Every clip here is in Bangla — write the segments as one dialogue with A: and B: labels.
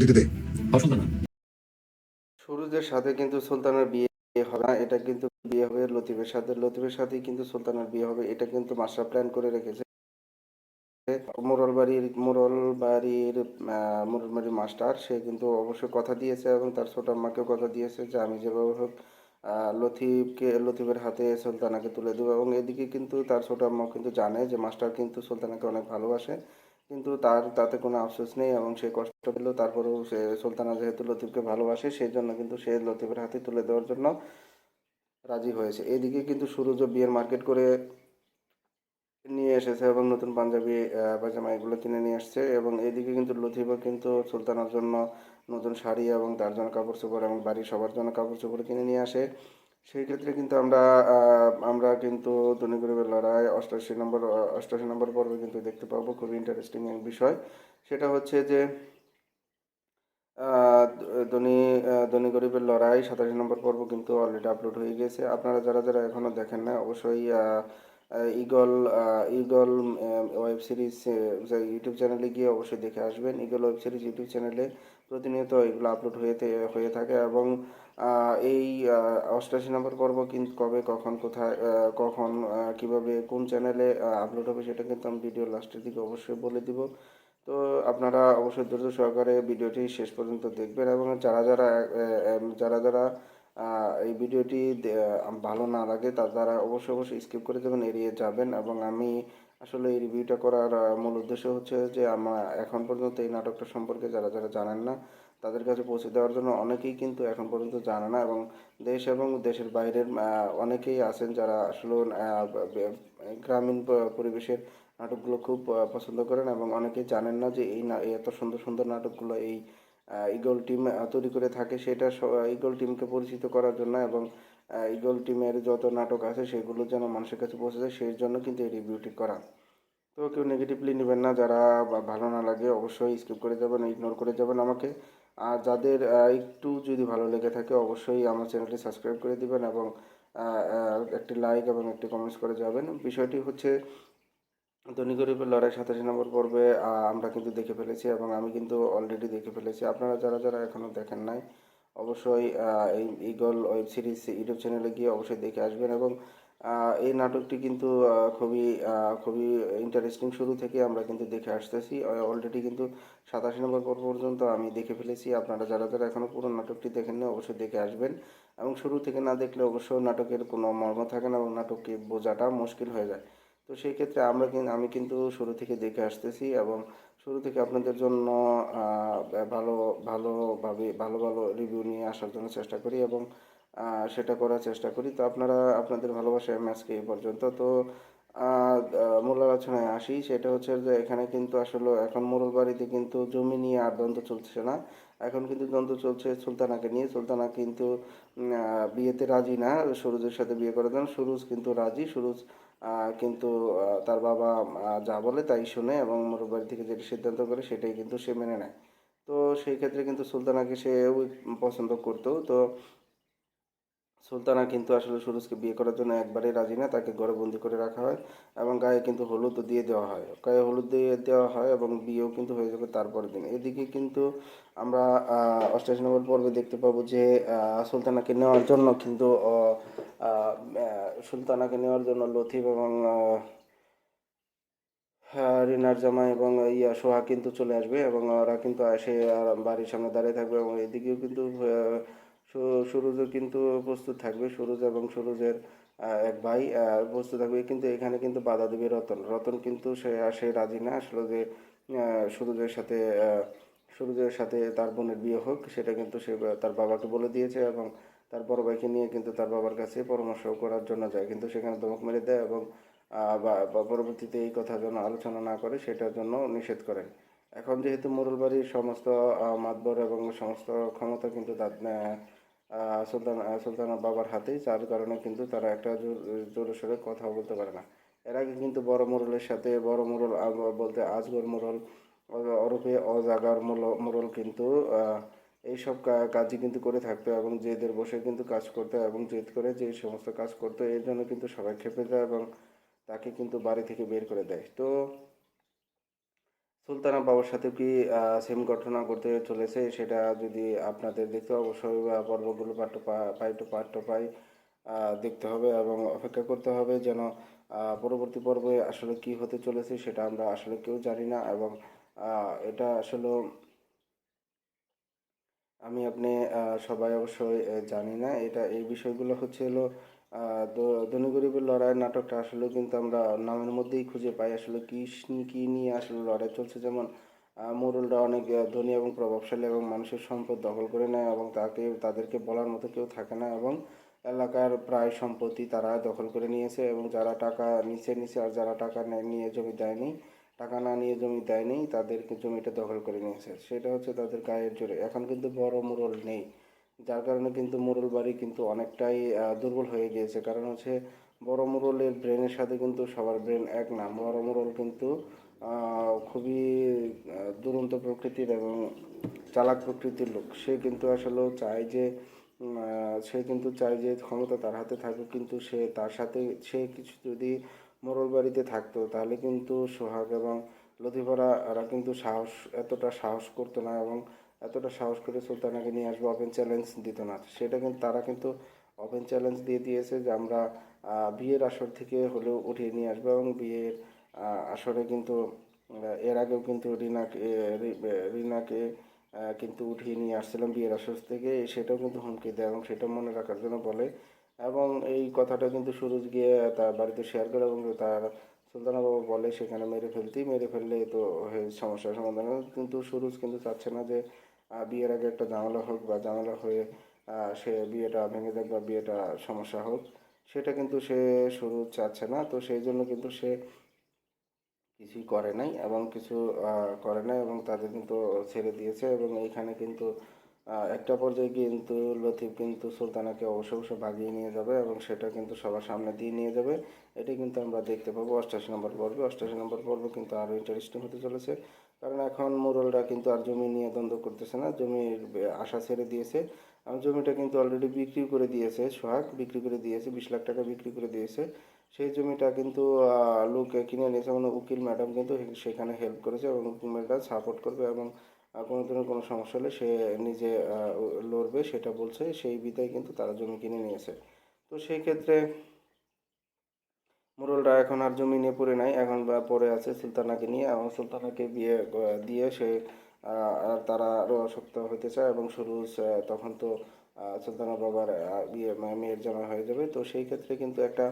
A: দিতে দে।
B: সুরুজের সাথে কিন্তু সুলতানের বিয়ে হবে না এটা কিন্তু বিয়ে হবে লতিফের সাথে। লতিফের সাথেই কিন্তু সুলতানের বিয়ে হবে এটা কিন্তু মাস্টার প্ল্যান করে রেখেছে। মোরল বাড়ির মোরল বাড়ির মোরল বাড়ির মাস্টার সে কিন্তু অবশ্যই কথা দিয়েছে এবং তার ছোট আম্মাকেও কথা দিয়েছে যে আমি যেভাবে হোক আহ, লতিফকে লতিফের হাতে সুলতানাকে তুলে দেবো। এবং এদিকে কিন্তু তার ছোট আম্মাও কিন্তু জানে যে মাস্টার কিন্তু সুলতানাকে অনেক ভালোবাসে। কিন্তু তার তাতে কোনো আফসোস নেই এবং সে কষ্ট পেলেও তারপরেও সে সুলতানা যেহেতু লতিফকে ভালোবাসে সেই জন্য কিন্তু সে লতিফের হাতে তুলে দেওয়ার জন্য রাজি হয়েছে। এদিকে কিন্তু সুরজও বিয়ের মার্কেট করে নিয়ে এসেছে এবং নতুন পাঞ্জাবি আহ, পায়জামা এগুলো কিনে নিয়ে আসছে এবং এদিকে কিন্তু লতিফও কিন্তু সুলতানার জন্য নতুন শাড়ি এবং তার জন্য কাপড় চোপড় এবং বাড়ির সবার জন্য কাপড় চোপড় কিনে নিয়ে আসে। সেই ক্ষেত্রে কিন্তু আমরা আমরা কিন্তু ধনী গরিবের লড়াই, অষ্টাশি নম্বর অষ্টাশি নম্বর পর্বে কিন্তু দেখতে পাবো খুবই ইন্টারেস্টিং এক বিষয়। সেটা হচ্ছে যে ধনী ধনী গরিবের লড়াই সাতাশি নম্বর পর্ব কিন্তু অলরেডি আপলোড হয়ে গেছে। আপনারা যারা যারা এখনও দেখেন না, অবশ্যই Eagle Eagle web series YouTube চ্যানেলে গিয়ে অবশ্যই দেখে আসবেন। ইগল ওয়েব সিরিজ ইউটিউব চ্যানেলে প্রতিনিয়ত এগুলো আপলোড হয়ে হয়ে থাকে এবং এই অষ্টাশি নম্বর পর্ব কিন্তু কবে, কখন, কোথায় কখন কীভাবে, কোন চ্যানেলে আপলোড হবে সেটা কিন্তু আমি ভিডিও লাস্টের দিকে অবশ্যই বলে দিব। তো আপনারা অবশ্যই দ্রুত সহকারে ভিডিওটি শেষ পর্যন্ত দেখবেন এবং যারা যারা যারা যারা এই ভিডিওটি ভালো না লাগে তারা অবশ্যই অবশ্যই স্কিপ করে দেবেন, এড়িয়ে যাবেন এবং আমি আসলে এই রিভিউটা করার মূল উদ্দেশ্য হচ্ছে যে আমার এখন পর্যন্ত এই নাটকটা সম্পর্কে যারা যারা জানেন না তাদের কাছে পৌঁছে দেওয়ার জন্য অনেকেই কিন্তু এখন পর্যন্ত জানে না এবং দেশ এবং দেশের বাইরের অনেকেই আছেন যারা আসলে গ্রামীণ পরিবেশের নাটকগুলো খুব পছন্দ করেন এবং অনেকেই জানেন না যে এই এত সুন্দর সুন্দর নাটকগুলো এই ইগল টিম তৈরি করে থাকে সেটা ইগল টিমকে পরিচিত করার জন্য এবং ইগল টিমের যত নাটক আছে সেগুলো যেন মানুষের কাছে পৌঁছে যায় সেই জন্য কিন্তু এই রিভিউটি করা। তো কেউ নেগেটিভলি নেবেন না, যারা ভালো না লাগে অবশ্যই স্কিপ করে যাবেন ইগনোর করে যাবেন আমাকে। আর যাদের একটু যদি ভালো লেগে থাকে, অবশ্যই আমার চ্যানেলটি সাবস্ক্রাইব করে দিবেন এবং একটি লাইক এবং একটি কমেন্টস করে যাবেন। বিষয়টি হচ্ছে, ধনী গরিবের লড়াই সাতাশি নম্বর পর্বে আমরা কিন্তু দেখে ফেলেছি এবং আমি কিন্তু অলরেডি দেখে ফেলেছি। আপনারা যারা যারা এখনও দেখেন নাই, অবশ্যই এই ইগল ওয়েব সিরিজ ইউটিউব চ্যানেলে গিয়ে অবশ্যই দেখে আসবেন এবং এই নাটকটি কিন্তু খুবই খুবই ইন্টারেস্টিং শুরু থেকে আমরা কিন্তু দেখে আসতেছি। অলরেডি কিন্তু সাতাশি নম্বর পর্ব পর্যন্ত আমি দেখে ফেলেছি। আপনারা যারা যারা এখনও পুরো নাটকটি দেখেননি অবশ্যই দেখে আসবেন। এবং শুরু থেকে না দেখলে অবশ্য নাটকের কোনো মর্ম থাকে না এবং নাটককে বোঝাটা মুশকিল হয়ে যায়। তো সেই ক্ষেত্রে আমরা কিন্তু আমি কিন্তু শুরু থেকে দেখে আসতেছি এবং শুরু থেকে আপনাদের জন্য ভালো ভালোভাবে ভালো ভালো রিভিউ নিয়ে আসার জন্য চেষ্টা করি এবং সেটা করার চেষ্টা করি। তো আপনারা, আপনাদের ভালোবাসা ম্যাচকে এই পর্যন্ত। তো মূল আলোচনায় আসি। সেটা হচ্ছে যে, এখানে কিন্তু আসলে এখন মোরল বাড়িতে কিন্তু জমি নিয়ে আর দ্বন্দ্ব চলছে না। এখন কিন্তু দ্বন্দ্ব চলছে সুলতানাকে নিয়ে। সুলতানা কিন্তু বিয়েতে রাজি না। সুরজের সাথে বিয়ে করে দেন। সুরজ কিন্তু রাজি। সুরজ কিন্তু তার বাবা যা বলে তাই শুনে এবং মোরল বাড়ি থেকে যেটা সিদ্ধান্ত করে সেটাই কিন্তু সে মেনে নেয়। তো সেই ক্ষেত্রে কিন্তু সুলতানাকে সে পছন্দ করতো। তো সুলতানা কিন্তু আসলে সুরজকে বিয়ে করার জন্য একবারেই রাজি না, তাকে ঘরে বন্দি করে রাখা হয় এবং গায়ে কিন্তু হলুদও দিয়ে দেওয়া হয়। গায়ে হলুদ দিয়ে দেওয়া হয় এবং বিয়েও কিন্তু হয়ে যাবে তারপরের দিন। এদিকে কিন্তু আমরা অষ্টাশি নম্বর পর্বে দেখতে পাবো যে সুলতানাকে নেওয়ার জন্য কিন্তু সুলতানাকে নেওয়ার জন্য লথিফ এবং রিনার জামা এবং ইয়া সোহা কিন্তু চলে আসবে এবং ওরা কিন্তু এসে আর বাড়ির সামনে দাঁড়িয়ে থাকবে এবং এদিকেও কিন্তু সুরজও কিন্তু প্রস্তুত থাকবে, সুরজ এবং সুরজের এক ভাই প্রস্তুত থাকবে। কিন্তু এখানে কিন্তু বাধা দেবে রতন। রতন কিন্তু সে সে রাজি না। আসলে যে সুরজের সাথে সুরজের সাথে তার বোনের বিয়ে হোক, সেটা কিন্তু সে, তার বাবাকে বলে দিয়েছে এবং তার বড় ভাইকে নিয়ে কিন্তু তার বাবার কাছে পরামর্শ করার জন্য যায়। কিন্তু সেখানে ধমক মেরে দেয় এবং পরবর্তীতে এই কথা যেন আলোচনা না করে, সেটার জন্য নিষেধ করেন। এখন যেহেতু মোরল সমস্ত মাতবর এবং সমস্ত ক্ষমতা কিন্তু তার সুলতান আহ, বাবার হাতেই যার কারণে কিন্তু তারা একটা জোর- জোরে সোরে কথা বলতে পারে না। এর আগে কিন্তু বড় মোরলের সাথে বড় মোরল বলতে আজগর মোরল ওরফে অজাগার মোল- মোরল কিন্তু এইসব কাজই কিন্তু করে থাকতো এবং জেদের বসে কিন্তু কাজ করতো এবং জেদ করে যে সমস্ত কাজ করতো এর জন্য কিন্তু সবাই খেপে যায় এবং তাকে কিন্তু বাড়ি থেকে বের করে দেয়। তো সুলতানা বাবার সাথে কি সেম ঘটনা ঘটতে চলেছে? সেটা যদি আপনাদের দেখতে অবশ্যই পর্বগুলো পার্ট পাই টু পার্ট টু পাই দেখতে হবে এবং অপেক্ষা করতে হবে যেন পরবর্তী পর্বে আসলে কি হতে চলেছে সেটা আমরা আসলে কেউ জানি না এবং এটা আসলে আমি আপনি সবাই অবশ্যই জানি না। এটা, এই বিষয়গুলো হচ্ছে হলো ধনী গরিবের লড়াই নাটকটা আসলে কিন্তু আমরা নামের মধ্যেই খুঁজে পাই আসলে কি কি নিয়ে আসলে লড়াই চলছে। যেমন আহ, মোড়লরা অনেক ধনী এবং প্রভাবশালী এবং মানুষের সম্পদ দখল করে নেয় এবং তাকে তাদেরকে বলার মতো কেউ থাকে না এবং এলাকার প্রায় সম্পত্তি তারা দখল করে নিয়েছে এবং যারা টাকা নিচে নিচে আর যারা টাকা নেয়- জমি দেয়নি টাকা না নিয়ে জমি দেয়নি তাদেরকে জমিটা দখল করে নিয়েছে। সেটা হচ্ছে তাদের গায়ের জোরে। এখন কিন্তু বড় মোড়ল নেই। যার কারণে কিন্তু মোড়ল বাড়ি কিন্তু অনেকটাই দুর্বল হয়ে গিয়েছে। কারণ হচ্ছে বড় মোড়লের ব্রেনের সাথে কিন্তু সবার ব্রেন এক না। বড় মোড়ল কিন্তু খুবই দুরন্ত প্রকৃতির এবং চালাক প্রকৃতির লোক। সে কিন্তু আসলে চায় যে সে কিন্তু চায় যে ক্ষমতা তার হাতে থাকুক, কিন্তু সে তার সাথে, সে কিছু যদি মোড়ল বাড়িতে থাকতো, তাহলে কিন্তু সোহাগ এবং লতিফারা এরা কিন্তু সাহস, এতটা সাহস করতো না এবং এতটা সাহস করে সুলতানাকে নিয়ে আসব ওপেন চ্যালেঞ্জ দিত না। সেটা কিন্তু তারা কিন্তু ওপেন চ্যালেঞ্জ দিয়ে দিয়েছে যে আমরা বিয়ের আসর থেকে হলেও উঠিয়ে নিয়ে আসব এবং বিয়ের আসরে কিন্তু এর আগেও কিন্তু রিনাকে রিনাকে কিন্তু উঠিয়ে নিয়ে আসছিলাম বিয়ের আসর থেকে। সেটাও কিন্তু হুমকি দেয় এবং সেটা মনে রাখার জন্য বলে। এবং এই কথাটা কিন্তু সুরজ গিয়ে তার বাড়িতে শেয়ার করে এবং তার সুলতানা বাবা বলে, সেখানে মেরে ফেলতেই মেরে ফেললে তো সমস্যার সমাধান। কিন্তু সুরজ কিন্তু চাচ্ছে না যে বিয়ের আগে একটা ঝামেলা হোক বা ঝামেলা হয়ে সে বিয়েটা ভেঙে যাক বা বিয়েটা সমস্যা হোক, সেটা কিন্তু সে শুরু চাচ্ছে না। তো সেই জন্য কিন্তু সে কিছুই করে নাই এবং কিছু করে নাই এবং তাদের কিন্তু ছেড়ে দিয়েছে এবং এইখানে কিন্তু একটা পর্যায়ে কিন্তু লতিফ কিন্তু সুলতানাকে অবশ্য অবশ্য ভাগিয়ে নিয়ে যাবে এবং সেটা কিন্তু সবার সামনে দিয়ে নিয়ে যাবে। এটি কিন্তু আমরা দেখতে পাবো অষ্টাশি নম্বর পর্বে। অষ্টাশি নম্বর পর্ব কিন্তু আরও ইন্টারেস্টিং হতে চলেছে। কারণ এখন মোরলরা কিন্তু আর জমি নিয়ে দ্বন্দ্ব করতেছে না, জমির আশা ছেড়ে দিয়েছে। এবং জমিটা কিন্তু অলরেডি বিক্রি করে দিয়েছে, সোহাগ বিক্রি করে দিয়েছে, বিশ লাখ টাকা বিক্রি করে দিয়েছে। সেই জমিটা কিন্তু লোক কিনে নিয়েছে মানে উকিল ম্যাডাম কিন্তু সেখানে হেল্প করেছে এবং উকিল ম্যাডাম সাপোর্ট করবে এবং কোনো ধরনের কোনো সমস্যা হলে সে নিজে লড়বে, সেটা বলছে। সেই বিদায় কিন্তু তারা জমি কিনে নিয়েছে। তো সেই ক্ষেত্রে মোরলরা এখন আর জমি নিয়ে পড়ে নাই এখন পড়ে আছে সুলতানাকে নিয়ে। এবং সুলতানাকে বিয়ে দিয়ে সে তারা আরও শক্ত হইতে চায় এবং আহ, তখন তো সুলতানা বাবার বিয়ে মেয়ের জামা হয়ে যাবে। তো সেই ক্ষেত্রে কিন্তু একটা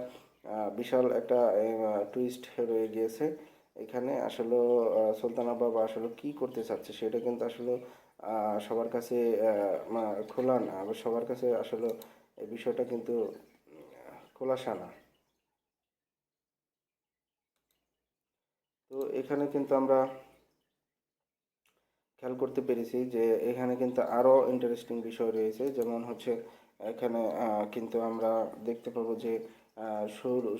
B: বিশাল একটা টুইস্ট রয়ে গিয়েছে এখানে। আসলে সুলতানা বাবা আসলে কি করতে চাচ্ছে সেটা কিন্তু আসলে সবার কাছে খোলা না। সবার কাছে আসলে এই বিষয়টা কিন্তু খোলাসা না। তো এখানে কিন্তু আমরা খেয়াল করতে পেরেছি যে এখানে কিন্তু আরও ইন্টারেস্টিং বিষয় রয়েছে। যেমন হচ্ছে এখানে কিন্তু আমরা দেখতে পাবো যে আহ, সুর-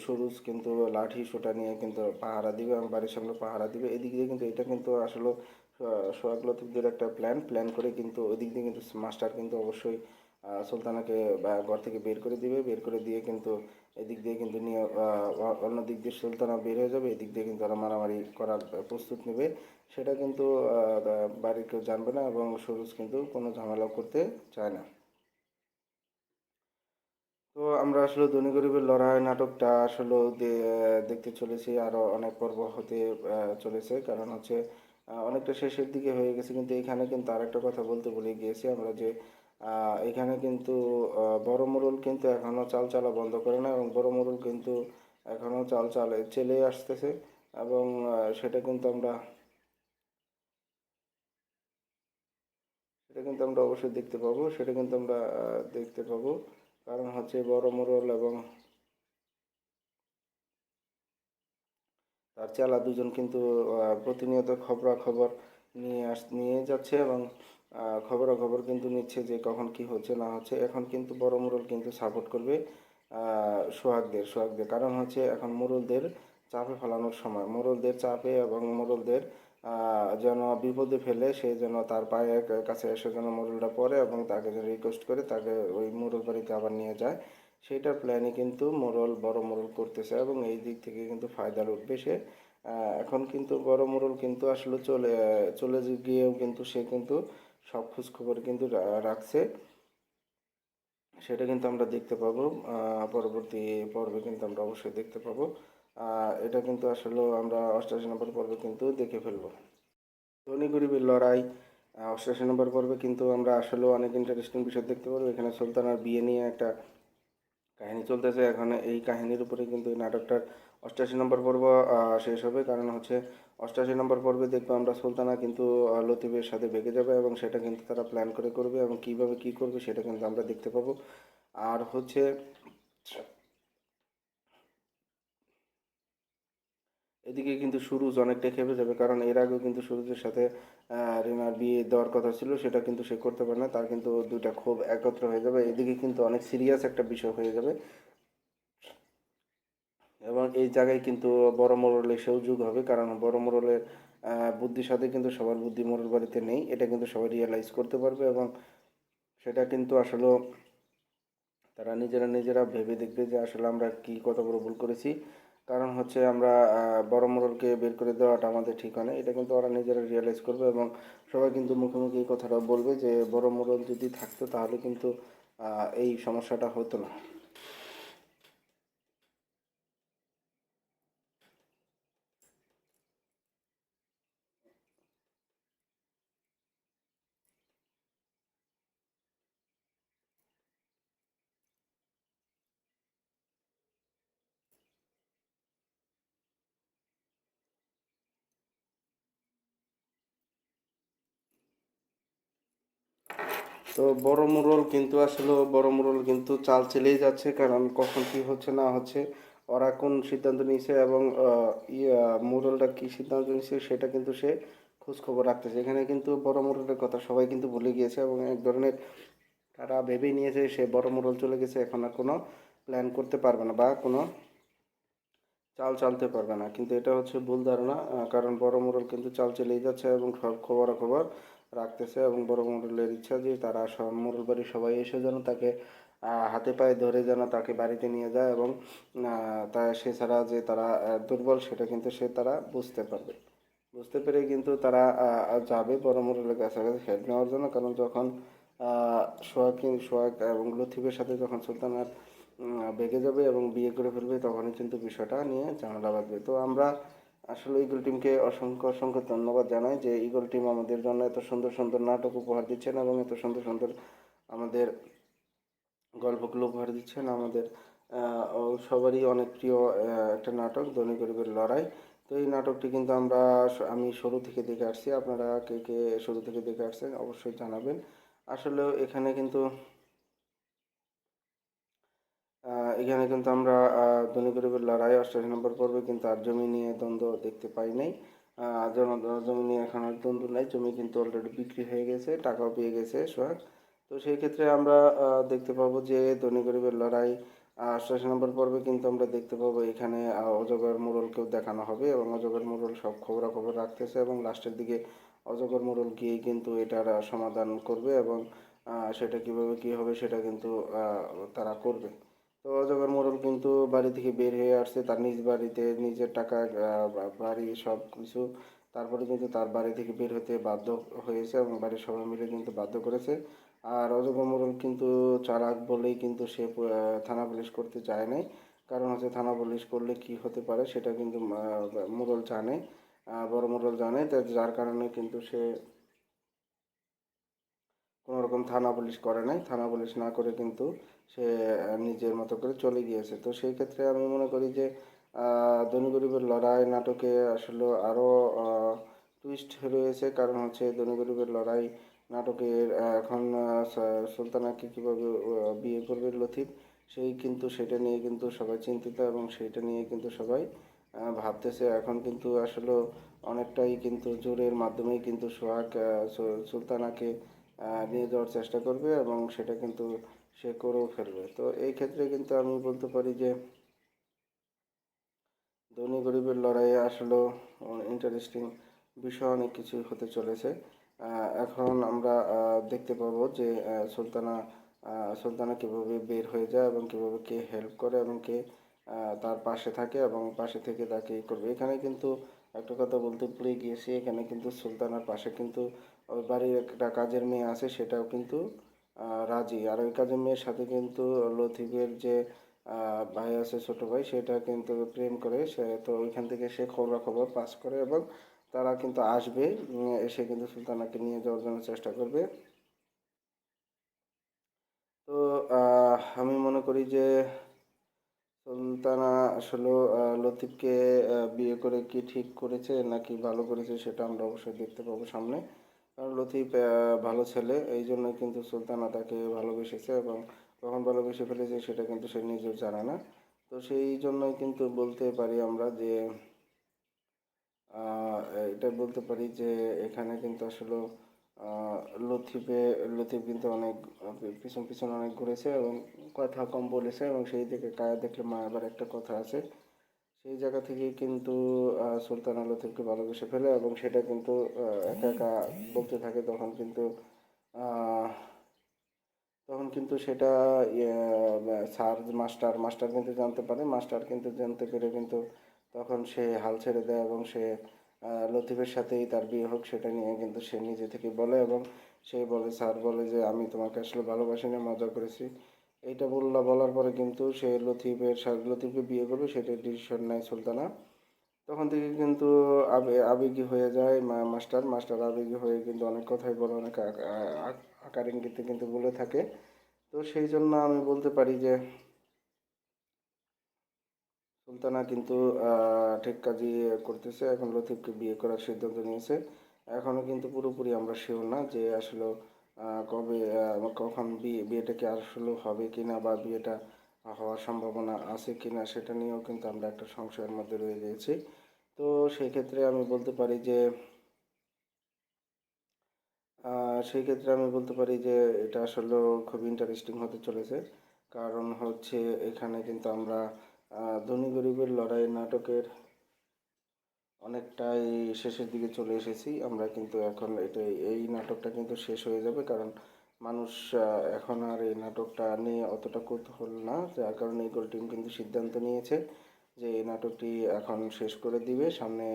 B: কিন্তু লাঠি সোটা নিয়ে কিন্তু পাহারা দিবে এবং বাড়ির সামনে পাহারা দিবে। এদিক দিয়ে কিন্তু এটা কিন্তু আসলে সোহাগ একটা প্ল্যান প্ল্যান করে কিন্তু ওইদিক দিয়ে কিন্তু মাস্টার কিন্তু অবশ্যই সুলতানাকে ঘর থেকে বের করে দিবে। বের করে দিয়ে কিন্তু এদিক দিয়ে কিন্তু নিয়ে অন্য দিক দিয়ে সুলতানা বের হয়ে যাবে, এদিক দিয়ে কিন্তু ওরা মারামারি করার প্রস্তুত নেবে। সেটা কিন্তু বাড়ির কেউ জানবে না এবং সুরজ কিন্তু কোনো ঝামেলাও করতে চায় না। তো আমরা আসলে ধনী গরিবের লড়াই নাটকটা আসলে দেখতে চলেছি, আরও অনেক পর্ব হতে চলেছে। কারণ হচ্ছে অনেকটা শেষের দিকে হয়ে গেছে, কিন্তু এখানে কিন্তু আরেকটা কথা বলতে ভুলে গিয়েছি আমরা যে এখানে কিন্তু বড় মোড়ল কিন্তু এখনও চাল চালা বন্ধ করে না এবং বড় মোড়ল কিন্তু এখনও চাল চালে চলে আসতেছে এবং সেটা কিন্তু আমরা, সেটা কিন্তু আমরা অবশ্যই দেখতে পাবো, সেটা কিন্তু আমরা দেখতে পাবো। কারণ হচ্ছে বড় মোড়ল এবং তার চেলা দুজন কিন্তু প্রতিনিয়ত খবরাখবর নিয়ে আস, নিয়ে যাচ্ছে এবং খবরাখবর কিন্তু নিচ্ছে যে কখন কি হচ্ছে না হচ্ছে। এখন কিন্তু বড় মোড়ল কিন্তু সাপোর্ট করবে সোহাগদের সোহাগদের। কারণ হচ্ছে এখন মোড়লদের চাপে ফেলানোর সময়। মোড়লদের চাপে এবং মোড়লদের আহ, যেন বিপদে ফেলে সে যেন তার পায়ের কাছে এসে যেন মোড়লটা পড়ে এবং তাকে যেন রিকোয়েস্ট করে তাকে ওই মোড়ল বাড়িতে আবার নিয়ে যায়। সেইটার প্ল্যানই কিন্তু মোড়ল বড় মোড়ল করতেছে এবং এই দিক থেকে কিন্তু ফায়দা লুটবে সে। এখন কিন্তু বড় মোড়ল কিন্তু আসলে চলে চলে গিয়েও কিন্তু সে কিন্তু সব খোঁজখবর কিন্তু রাখছে। সেটা কিন্তু আমরা দেখতে পাবো। পরবর্তী পর্বে কিন্তু আমরা অবশ্যই দেখতে পাবো। এটা কিন্তু আসলে আমরা অষ্টাশি নম্বর পর্বে কিন্তু দেখে ফেলব। ধনী গরিবের লড়াই অষ্টাশি নম্বর পর্বে কিন্তু আমরা আসলে অনেক ইন্টারেস্টিং বিষয় দেখতে পারব এখানে সুলতানার বিয়ে নিয়ে একটা কাহিনী চলতেছে। এখন এই কাহিনীর উপরে কিন্তু এই নাটকটার অষ্টাশি নম্বর পর্ব শেষ হবে। কারণ হচ্ছে অষ্টাশি নম্বর পর্বে দেখব আমরা সুলতানা কিন্তু লতিফের সাথে ভেগে যাবে এবং সেটা কিন্তু তারা প্ল্যান করে করবে এবং কীভাবে কি করবে সেটা কিন্তু আমরা দেখতে পাবো। আর হচ্ছে, এদিকে কিন্তু সুরুজ অনেকটা খেপে যাবে কারণ এর আগেও কিন্তু সুরুজের সাথে রিনার বিয়ে দেওয়ার কথা ছিল, সেটা কিন্তু সে করতে পারে না, তার কিন্তু দুইটা ক্ষোভ একত্র হয়ে যাবে। এদিকে কিন্তু অনেক সিরিয়াস একটা বিষয় হয়ে যাবে। এবং এই জায়গায় কিন্তু বড় মোড়লে সেও যুগ হবে, কারণ বড় মোড়লের বুদ্ধির সাথে কিন্তু সবার বুদ্ধি মোড়ল বাড়িতে নেই, এটা কিন্তু সবাই রিয়েলাইজ করতে পারবে এবং সেটা কিন্তু আসলে তারা নিজেরা নিজেরা ভেবে দেখবে যে আসলে আমরা কি কত বড় ভুল করেছি। কারণ হচ্ছে আমরা বড় মোড়লকে বের করে দেওয়াটা আমাদের ঠিক হয় না, এটা কিন্তু ওরা নিজেরা রিয়েলাইজ করবে এবং সবাই কিন্তু মুখে মুখে এই কথাটা বলবে যে বড় মোড়ল যদি থাকতো তাহলে কিন্তু এই সমস্যাটা হতো না। তো বড় মুরল কিন্তু আসলে বড় মুরল কিন্তু চাল চেলেই যাচ্ছে, কারণ কখন কি হচ্ছে না হচ্ছে, ওরা কোন সিদ্ধান্ত নিয়েছে এবং মুরলটা কি সিদ্ধান্ত নিয়েছে সেটা কিন্তু সে খোঁজ খবর রাখতেছে। এখানে কিন্তু বড় মুরলের কথা সবাই কিন্তু ভুলে গিয়েছে এবং এক ধরনের তারা ভেবেই নিয়েছে সে বড় মুরল চলে গেছে, এখন আর কোনো প্ল্যান করতে পারবে না বা কোনো চাল চালতে পারবে না। কিন্তু এটা হচ্ছে ভুল ধারণা কারণ বড় মোড়ল কিন্তু চাল চালিয়ে যাচ্ছে এবং সব খবরাখবর রাখতেছে এবং বড় মোড়লের ইচ্ছা যে তারা মোড়ল বাড়ির সবাই এসে যেন তাকে হাতে পায়ে ধরে যেন তাকে বাড়িতে নিয়ে যায় এবং তা সে ছাড়া যে তারা দুর্বল সেটা কিন্তু সে তারা বুঝতে পারবে। বুঝতে পেরে কিন্তু তারা যাবে বড় মোড়লের কাছাকাছি হেল্প নেওয়ার জন্য। কারণ যখন সোহাগ সোহাগ এবং লতিফের সাথে যখন সুলতানার বেগে যাবে এবং বিয়ে করে ফেলবে তখনই কিন্তু বিষয়টা নিয়ে ঝামেলা বাঁধবে। তো আমরা আসলে ইগল টিমকে অসংখ্য অসংখ্য ধন্যবাদ জানাই যে ইগল টিম আমাদের জন্য এত সুন্দর সুন্দর নাটক উপহার দিচ্ছেন এবং এত সুন্দর সুন্দর আমাদের গল্পগুলো উপহার দিচ্ছেন। আমাদের সবারই অনেক প্রিয় একটা নাটক, ধনী গরিবের লড়াই। তো এই নাটকটি কিন্তু আমরা আমি শুরু থেকে দেখে আসছি। আপনারা কে কে শুরু থেকে দেখে আসছেন অবশ্যই জানাবেন। আসলে এখানে কিন্তু এখানে কিন্তু আমরা ধনী গরিবের লড়াই অষ্টাশি নম্বর পর্বে কিন্তু আর জমি নিয়ে দ্বন্দ্ব দেখতে পাই নাই। জমি নিয়ে এখন আর দ্বন্দ্ব নাই। জমি কিন্তু অলরেডি বিক্রি হয়ে গেছে, টাকাও পেয়ে গেছে সোহাগ। তো সেই ক্ষেত্রে আমরা দেখতে পাবো যে ধনী গরিবের লড়াই অষ্টাশি নম্বর পর্বে কিন্তু আমরা দেখতে পাবো এখানে অজগর মোড়লকেও দেখানো হবে এবং অজগর মোড়ল সব খবরাখবর রাখতেছে এবং লাস্টের দিকে অজগর মোড়ল গিয়ে কিন্তু এটার সমাধান করবে এবং সেটা কীভাবে কী হবে সেটা কিন্তু তারা করবে। তো অজগর মোড়ল কিন্তু বাড়ি থেকে বের হয়ে আসছে, তার নিজ বাড়িতে নিজের টাকা বাড়ি সব কিছু। তারপরে কিন্তু তার বাড়ি থেকে বের হতে বাধ্য হয়েছে এবং বাড়ির সবাই মিলে কিন্তু বাধ্য করেছে। আর অজগর মোড়ল কিন্তু চালাক বলেই কিন্তু সে থানা পুলিশ করতে চায় নাই। কারণ হচ্ছে থানা পুলিশ করলে কি হতে পারে সেটা কিন্তু মোড়ল জানে বড় মোড়ল জানে। যার কারণে কিন্তু সে কোনো রকম থানা পুলিশ করে নাই। থানা পুলিশ না করে কিন্তু সে নিজের মতো করে চলে গিয়েছে। তো সেই ক্ষেত্রে আমি মনে করি যে ধনী গরিবের লড়াই নাটকে আসলে আরও টুইস্ট রয়েছে। কারণ হচ্ছে ধনী গরিবের লড়াই নাটকের এখন সুলতানাকে কীভাবে বিয়ে করবে লতিফ, সেই কিন্তু সেটা নিয়ে কিন্তু সবাই চিন্তিত এবং সেটা নিয়ে কিন্তু সবাই ভাবতেছে। এখন কিন্তু আসলে অনেকটাই কিন্তু জোরের মাধ্যমেই কিন্তু সোহাগ সুলতানাকে নিয়ে যাওয়ার চেষ্টা করবে এবং সেটা কিন্তু সে করেও ফেলবে। তো এই ক্ষেত্রে কিন্তু আমি বলতে পারি যে ধনী গরিবের লড়াইয়ে আসলেও ইন্টারেস্টিং বিষয় অনেক কিছু হতে চলেছে। এখন আমরা দেখতে পাবো যে সুলতানা সুলতানা কীভাবে বের হয়ে যায় এবং কীভাবে কে হেল্প করে এবং কে তার পাশে থাকে এবং পাশে থেকে তাকে করবে। এখানে কিন্তু একটা কথা বলতে ভুলে গিয়েছি, এখানে কিন্তু সুলতানার পাশে কিন্তু ওই বাড়ির একটা কাজের মেয়ে আছে, সেটাও কিন্তু রাজি। আর ওই কাজের মেয়ের সাথে কিন্তু লতিফের যে ভাই আছে, ছোট ভাই, সেটা কিন্তু প্রেম করে। সে তো ওইখান থেকে সে খবরাখবর পাস করে এবং তারা কিন্তু আসবে এসে কিন্তু সুলতানাকে নিয়ে যাওয়ার জন্য চেষ্টা করবে। তো আমি মনে করি যে, সুলতানা আসলে লতিফকে বিয়ে করে কি ঠিক করেছে নাকি ভালো করেছে, সেটা আমরা অবশ্যই দেখতে পাবো সামনে। কারণ লতিফ ভালো ছেলে, এই জন্য কিন্তু সুলতানা তাকে ভালোবেসেছে এবং কখন ভালোবেসে ফেলেছে সেটা কিন্তু সে নিজেও জানে না। তো সেই জন্যই কিন্তু বলতে পারি আমরা যে এটা বলতে পারি যে, এখানে কিন্তু আসলে লতিফে, লতিফ কিন্তু অনেক, পিছন পিছন অনেক ঘুরেছে এবং কথা কম বলেছে এবং সেই দিকে কায়া দেখলে মা আবার একটা কথা আছে। সেই জায়গা থেকে কিন্তু সুলতানা লতিফকে ভালোবেসে ফেলে এবং সেটা কিন্তু একা একা বলতে থাকে তখন কিন্তু তখন কিন্তু সেটা ইয়ে, স্যার মাস্টার মাস্টার কিন্তু জানতে পারে মাস্টার কিন্তু জানতে পেরে কিন্তু তখন সে হাল ছেড়ে দেয় এবং সে লতিফের সাথেই তার বিয়ে হোক সেটা নিয়ে কিন্তু সে নিজে থেকে বলে এবং সে বলে স্যার বলে যে আমি তোমাকে আসলে ভালোবাসি না মজা করেছি। এইটা বললা, বলার পরে কিন্তু সে লতিফের সাথে, লতিফকে বিয়ে করবে, সেটা ডিসিশন নেয় সুলতানা। তখন থেকে কিন্তু আবে- আবেগী হয়ে যায় মাস্টার। মাস্টার আবেগী হয়ে কিন্তু অনেক কথাই বলে, অনেক আকার ইঙ্গিতে কিন্তু বলে থাকে। তো সেই জন্য আমি বলতে পারি যে, সুলতানা কিন্তু ঠিক কাজই করতেছে। এখন লতিফকে বিয়ে করার সিদ্ধান্ত নিয়েছে। এখনও কিন্তু পুরোপুরি আমরা শিওর না যে আসলে কবে কখন বিয়ে বিয়েটা কি আসলে হবে কিনা বা বিয়েটা হওয়ার সম্ভাবনা আছে কিনা সেটা নিয়েও কিন্তু আমরা একটা সংশয়ের মধ্যে রয়ে গিয়েছি। তো সেই ক্ষেত্রে আমি বলতে পারি যে সেই ক্ষেত্রে আমি বলতে পারি যে, এটা আসলে খুব ইন্টারেস্টিং হতে চলেছে। কারণ হচ্ছে এখানে কিন্তু আমরা ধনী গরিবের লড়াই নাটকের অনেকটাই শেষের দিকে চলে এসেছি। আমরা কিন্তু এখন এটা এই নাটকটা কিন্তু শেষ হয়ে যাবে কারণ মানুষ এখন আর এই নাটকটা নিয়ে অতটা কৌতূহল না। যার কারণে ইগল টিম কিন্তু সিদ্ধান্ত নিয়েছে যে এই নাটকটি এখন শেষ করে দিবে। সামনে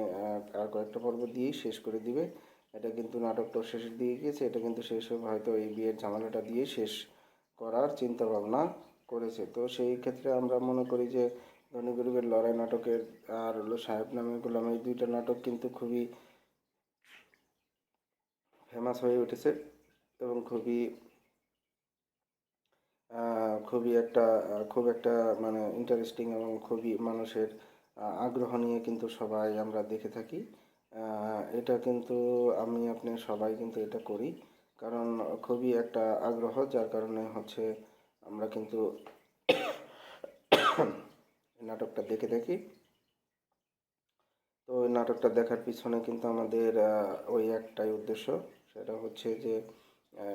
B: আর কয়েকটা পর্ব দিয়েই শেষ করে দিবে। এটা কিন্তু নাটকটা শেষের দিকে গিয়েছে, এটা কিন্তু শেষ হবে হয়তো এই বিয়ের ঝামেলাটা দিয়ে শেষ করার চিন্তা ভাবনা করেছে। তো সেই ক্ষেত্রে আমরা মনে করি যে ধনী লড়াই নাটকের আর হলো সাহেব নামে গোলাম, এই দুইটা নাটক কিন্তু খুবই ফেমাস হয়ে উঠেছে এবং খুবই খুবই একটা, খুব একটা মানে ইন্টারেস্টিং এবং খুবই মানুষের আগ্রহ নিয়ে কিন্তু সবাই আমরা দেখে থাকি। এটা কিন্তু আমি, আপনি সবাই কিন্তু এটা করি। কারণ খুবই একটা আগ্রহ, যার কারণে হচ্ছে আমরা কিন্তু নাটকটা দেখে থাকি তো ওই নাটকটা দেখার পিছনে কিন্তু আমাদের ওই একটাই উদ্দেশ্য। সেটা হচ্ছে যে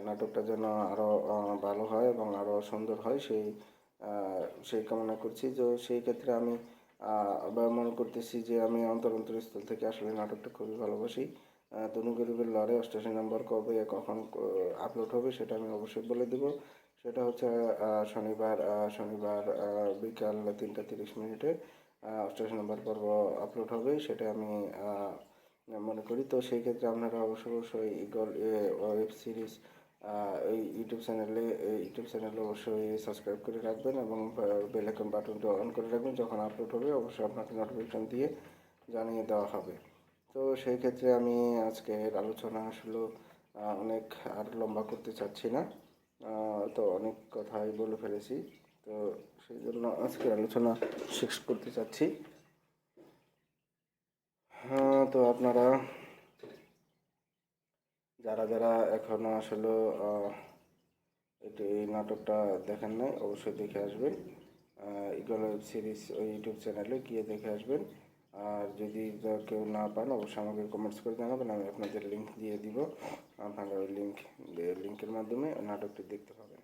B: নাটকটা যেন আরও ভালো হয় এবং আরও সুন্দর হয়, সেই সেই কামনা করছি। তো সেই ক্ষেত্রে আমি মনে করতেছি যে, আমি অন্তর অন্তরস্থল থেকে আসলে নাটকটা খুবই ভালোবাসি। ধনী গরিবের লড়াই অষ্টাশি নম্বর কবে, কখন আপলোড হবে, সেটা আমি অবশ্যই বলে দেব। সেটা হচ্ছে শনিবার শনিবার বিকাল তিনটা তিরিশ মিনিটে অষ্টাশি নম্বর পর্ব আপলোড হবে, সেটা আমি মনে করি। তো সেই ক্ষেত্রে আপনারা অবশ্যই অবশ্যই ইগল ওয়েব সিরিজ এই ইউটিউব চ্যানেলে ইউটিউব চ্যানেলে অবশ্যই সাবস্ক্রাইব করে রাখবেন এবং বেল আইকন বাটনটা অন করে রাখবেন যখন আপলোড হবে, অবশ্যই আপনাকে নোটিফিকেশন দিয়ে জানিয়ে দেওয়া হবে। তো সেই ক্ষেত্রে আমি আজকের আলোচনা আসলে অনেক আর লম্বা করতে চাচ্ছি না। তো অনেক কথাই বলে ফেলেছি। তো সেই জন্য আজকের আলোচনা শেষ করতে চাচ্ছি। হ্যাঁ তো আপনারা যারা যারা এখনও আসলে এটি এই নাটকটা দেখেন নাই, অবশ্যই দেখে আসবেন। ইগল ওয়েব সিরিজ ওই ইউটিউব চ্যানেলে গিয়ে দেখে আসবেন। আর যদি কেউ না পান, অবশ্যই আমাকে কমেন্টস করে জানাবেন, আমি আপনাদের লিঙ্ক দিয়ে দিব। আপনারা ওই লিঙ্ক লিঙ্কের মাধ্যমে নাটকটি দেখতে পাবেন।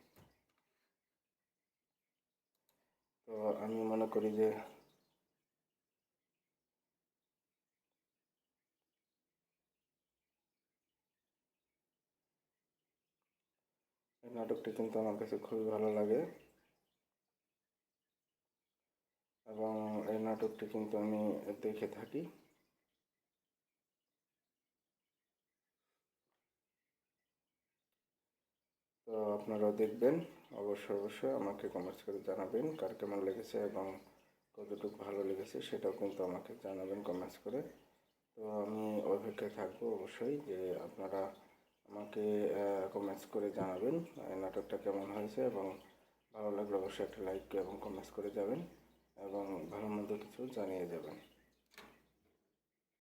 B: তো আমি মনে করি যে নাটকটি কিন্তু আমার কাছে খুবই ভালো লাগে। এবং এই নাটকটি কিন্তু আমি দেখে থাকি। তো আপনারাও দেখবেন, অবশ্যই অবশ্যই আমাকে কমেন্টস করে জানাবেন কার কেমন লেগেছে এবং কতটুকু ভালো লেগেছে সেটাও কিন্তু আমাকে জানাবেন কমেন্টস করে। তো আমি অপেক্ষায় থাকব অবশ্যই যে আপনারা আমাকে কমেন্টস করে জানাবেন, এই নাটকটা কেমন হয়েছে এবং ভালো লাগলে অবশ্যই একটা লাইক এবং কমেন্টস করে যাবেন। এবং ভালো মন্দ কিছু জানিয়ে যাবেন